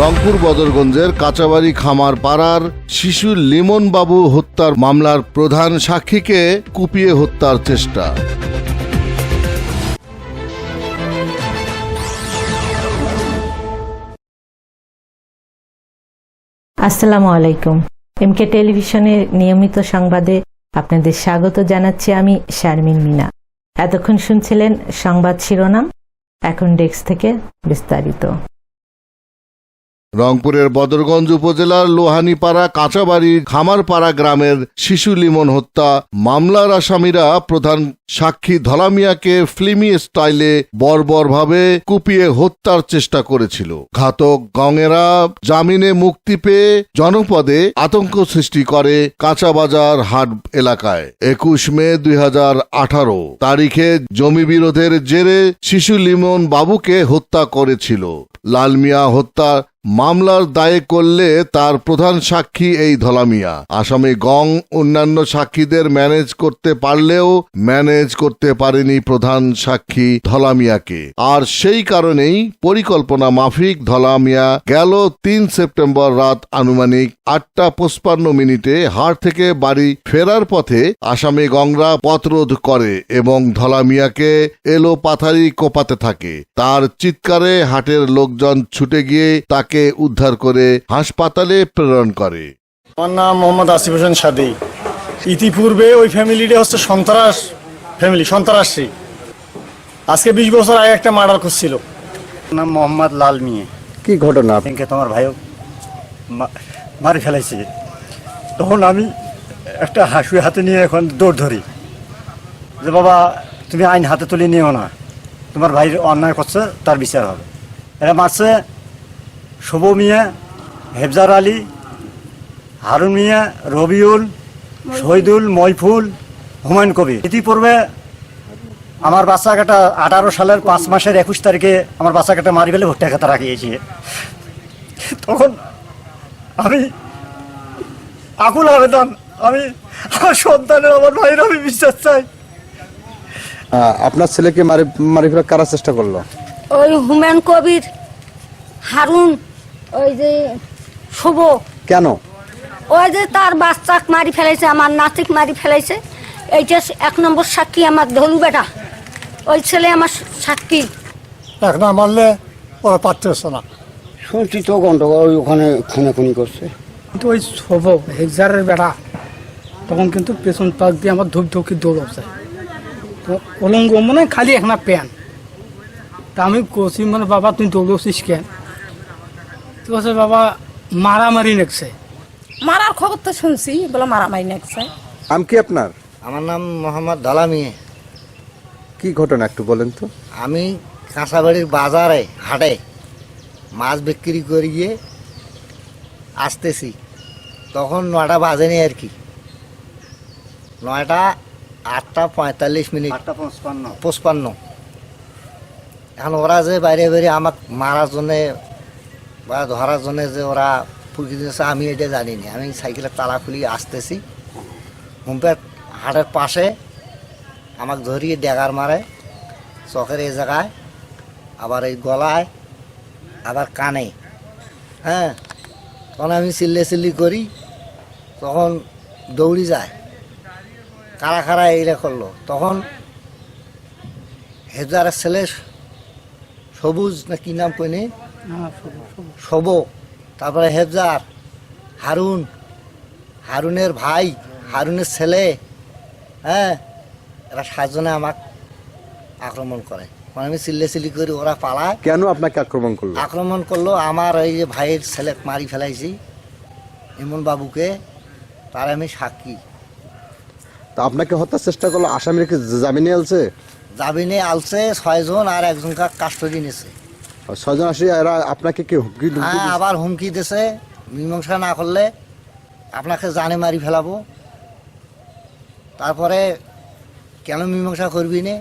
রংপুর বদরগঞ্জের কাঁচাবাড়ি খামার পাড়ার শিশু লিমন বাবু হত্যার মামলার প্রধান সাক্ষীকে কুপিয়ে হত্যার চেষ্টা। আসসালামু আলাইকুম। এমকে টেলিভিশনের নিয়মিত সংবাদে আপনাদের স্বাগত জানাচ্ছি আমি শারমিন মিনা। এতক্ষণ শুনছিলেন সংবাদ শিরোনাম, এখন ডেস্ক থেকে বিস্তারিত। রংপুরের বদরগঞ্জ উপজেলার লোহানীপাড়া কাঁচাবাড়ির খামারপাড়া গ্রামের শিশু লিমন হত্যা। মামলার আসামিরা প্রধান সাক্ষী ধলামিয়াকে ফিল্মি স্টাইলে বর্বরভাবে কুপিয়ে হত্যার চেষ্টা করেছিল। ঘাতক গঙেরা জামিনে মুক্তি পেয়ে জনপদে আতঙ্ক সৃষ্টি করে কাঁচাবাজার হাট এলাকায়। একুশ মে দুই হাজার আঠারো তারিখে জমি বিরোধের জেরে শিশু লিমন বাবুকে হত্যা করেছিল। লালমিয়া হত্যা মামলার দায়ে করলে তার প্রধান সাক্ষী এই ধলামিয়া। আসামি গং অন্যান্য সাক্ষীদের ম্যানেজ করতে পারলেও ম্যানেজ করতে পারেনি প্রধান সাক্ষী ধলামিয়াকে। আর সেই কারণেই পরিকল্পনা মাফিক ধলামিয়া গেল তিন সেপ্টেম্বর রাত আনুমানিক আটটা পঁচপান্ন মিনিটে হাট থেকে বাড়ি ফেরার পথে আসামি গংরা পথরোধ করে এবং ধলামিয়াকে এলো পাথারি কোপাতে থাকে। তার চিৎকারে হাটের লোকজন ছুটে গিয়ে তাকে উদ্ধার করে হাসপাতালে প্রেরণ করে। আমার নাম মোহাম্মদ আসিফ হোসেন সাদি। ইতিপূর্বে ওই ফ্যামিলিটা হচ্ছে সন্ত্রাস ফ্যামিলি সন্ত্রাসী। আজকে বিশ বছর আগে একটা মার্ডার করছিল নাম মোহাম্মদ লাল মিয়ে। কি ঘটনা? ব্যাংকে তোমার ভাইও মা- মারি ফেলাইছে। তখন আমি একটা হাসুই হাতে নিয়ে এখন দৌড় ধরি। যে বাবা তুমি আইন হাতে তুলে নিও না। তোমার ভাই অন্যায় করছে তার বিচার হবে। এরা মারছে শুভ মিয়া হেফজার আলী হারুন মিয়া রবিউল শহীদুল মইফুল হুমায়ুন কবির। ইতিপূর্বে আমার বাচ্চা কাটা আঠারো সালের পাঁচ মাসের একুশ তারিখে আমার বাচ্চা কাটা মারি ফেলে ভর্তি খাতা রাখিয়েছি তখন আমি আকুল আবেদন আমি আমার সন্তানের আমার ভাইয়ের আমি বিশ্বাস চাই। আপনার ছেলেকে মারি মারি ফেলার কারা চেষ্টা করল? ওই হুমায়ুন কবির হারুন ওই যে শুভ। কেন? ওই যে তার বাচ্চাক মারি ফেলাইছে আমার নাতিক মারি ফেলাইছে। এইটা এক নম্বর সাক্ষী আমার ধলু বেটা। ওই ছেলে আমার সাক্ষী। এক না মারলে ওরা পারতেছে না। শুনছি তো গন্ডগোল ওখানে খুনাখুনি করছে। কিন্তু ওই শোভ হেক্সারের বেড়া তখন কিন্তু পেছন পাক দিয়ে আমার ধূপ ধুকি দৌড়ছে তো অলঙ্গ মানে খালি একটা প্যান। তা আমি কষি মানে বাবা তুই দৌড়ছিস কেন? তো বলছে বাবা মারামারি নেকছে। মারার খবর তো শুনছি বলে মারামারি নাকছে। নাম কি আপনার? আমার নাম মোহাম্মদ দালামিয়ে কি ঘটনা একটু বলেন তো। আমি কাঁচাবাড়ির বাজারে হাটে মাছ বিক্রি করে গিয়ে আসতেছি। তখন নয়টা বাজেনি আর কি। নয়টা আটটা পঁয়তাল্লিশ মিনিট। আটটা পঁচপান্ন। পঁচপান্ন। এখন ওরা যে বাইরে বাইরে আমাকে মারার জন্যে বা ধরার জন্যে যে ওরা দিয়েছে, আমি এটা জানি না আমি সাইকেলের তালা খুলি আসতেছি। হুম্পের হাটের পাশে আমাকে ধরিয়ে ড্যাগার মারে, চকের এই জায়গায়, আবার এই গলায়, আবার কানে। হ্যাঁ তখন আমি চিল্লে চিল্লি করি, তখন দৌড়ি যায়। কারা কারা এইটা করল? তখন হেজারের ছেলে সবুজ না কি নাম কইনি? সব তারপরে হেফজার হারুন হারুনের ভাই হারুনের ছেলে হ্যাঁ? এরা সাতজনে আমাক আক্রমণ করে। মানে আমি চিল্লে চিল্লি করি ওরা পালায়। কেন আপনাকে আক্রমণ করল? আক্রমণ করল আমার এই যে ভাইয়ের ছেলে মারি ফেলাইছি ইমন বাবুকে তার আমি সাক্ষী। তা আপনাকে হত্যার চেষ্টা করল আসামির কি জামিনে আলছে? জামিনে আলছে ছয়জন আর একজন কাস্টডি নিছে। আর আসে আসি এরা আপনাকে কি হুমকি হ্যাঁ আবার হুমকি দিছে। মীমাংসা না করলে আপনাকে জানে মারি ফেলাবো। তারপরে কেন মীমাংসা করবি নে?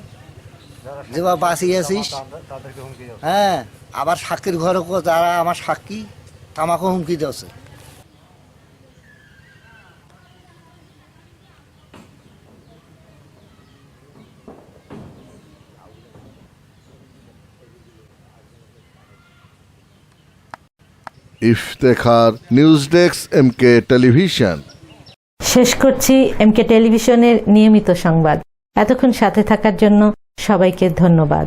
যে বা বাঁচিয়েছিস হ্যাঁ আবার সাক্ষীর ঘরে যারা আমার সাক্ষী তামাকে হুমকি দিয়েছে Iftekhar news desk M K television. শেষ করছি এম কে টেলিভিশনের নিয়মিত সংবাদ। এতক্ষণ সাথে থাকার জন্য সবাইকে ধন্যবাদ।